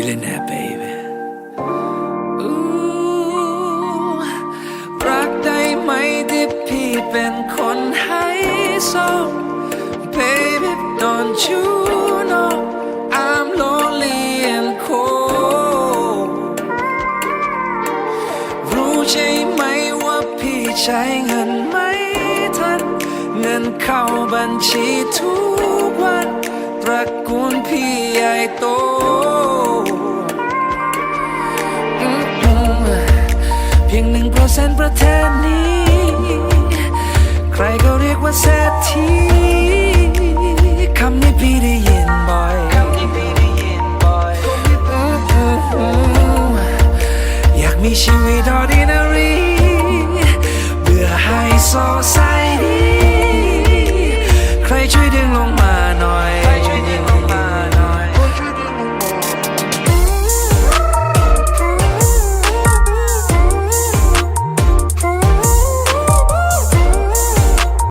billionaire baby Ooh รักได้ไหมที่พี่เป็นคนให้โซ Baby don't you know I'm lonely and cold รู้ใช่ไหมว่าพี่ใช้เงินไม่ทัน เงินเข้าบัญชีทุกวันตระกูลพี่ใหญ่โต พียงหนึ่งเปอร์เซ็นต์ประเทศนี้ ใครก็เรียกว่าเศรษฐีคำนี้พี่ได้ยินบ่อยคำนี้พี่ได้ยินบ่อยอยากมีชีวิต ordinary เบื่อให้โซไซดีใครช่วยดึงลงมาหน่อย